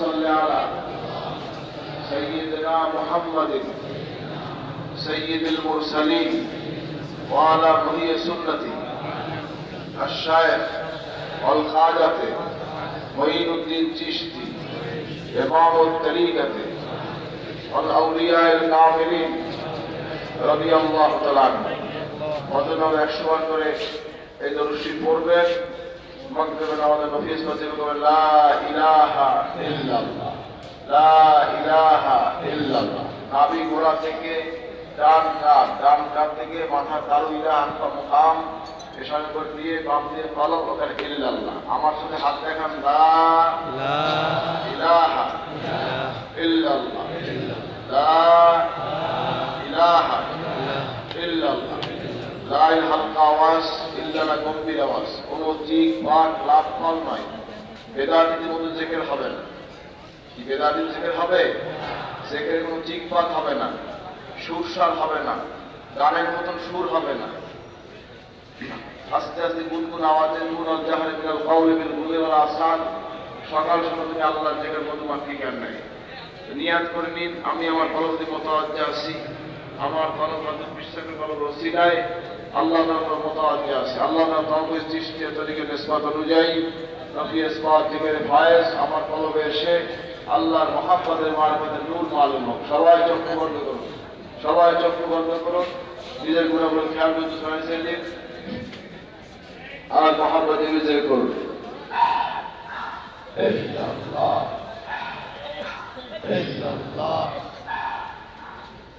صل على سيدنا محمد سيد المرسلين وعلى محيي سنته الشايخ والخاجة معين الدين চিশতি إمام الطريقة والأولياء الكاملين رضي الله تعالى عنهم অতনব একশো বার করে এই দরুশি পড়বেন مغفر روض النفيس وزيركم لا إله إلا الله لا إله إلا الله নাভি থেকে ডান কাপ ডান কাপ থেকে মাথা তালু ইলা হাত মুখাম পেশান করে দিয়ে বাম দিয়ে পালক ওখানে ইল্লাল্লাহ। আমার সাথে হাত দেখান লা ইলাহা ইল্লাল্লাহ। লা ইলাহা ইল্লাল্লাহ। লা ইলাহা ইল্লাল্লাহ। ইল্লাল্লাহ গম্ভীর আওয়াজ। কোনো চিক পাট লাভ ফল নয় বেদাতির মতো জেকের হবে না। কি বেদাতির জেকের হবে? জেকের কোনো চিক পাট হবে না। সুরসার হবে না। গানের মতন সুর হবে না। আস্তে আস্তে গুনগুন আওয়াজের নুন আল জাহারে মিনাল কাউলে বিল গুলে ওয়াল আসান। সকাল সকাল তুমি আল্লাহর জেকের মধুমাখি জ্ঞান নেই। নিয়াদ করে নিন, আমি আমার কলমতি মতওয়াজ্জা আছি আমার কলম হাতে বিশ্বাসের কলম রসিলায় আল্লাহ নামের মতওয়াজ্জা আছে। আল্লাহ নাম তহবিজ দৃষ্টি তরিকে অনুযায়ী। নবী ইসবাত জিগের ফায়েজ, আমার কলমে এসে আল্লাহর মহাব্বতের মারফতের নূর মালুম হোক। সবাই চক্ষু বন্ধ করুন। সবাই চক্ষু বন্ধ করুন। নিজের গুণাগুলো খেয়াল করতে শোনাই দিন আর মহাব্বত নিজের করুন। আল্লাহ।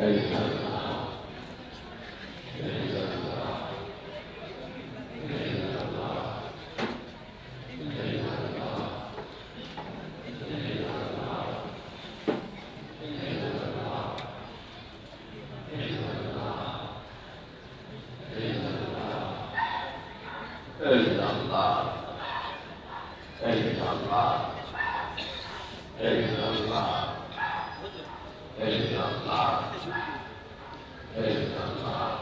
Amen. Hey, Allah. Hey, Allah.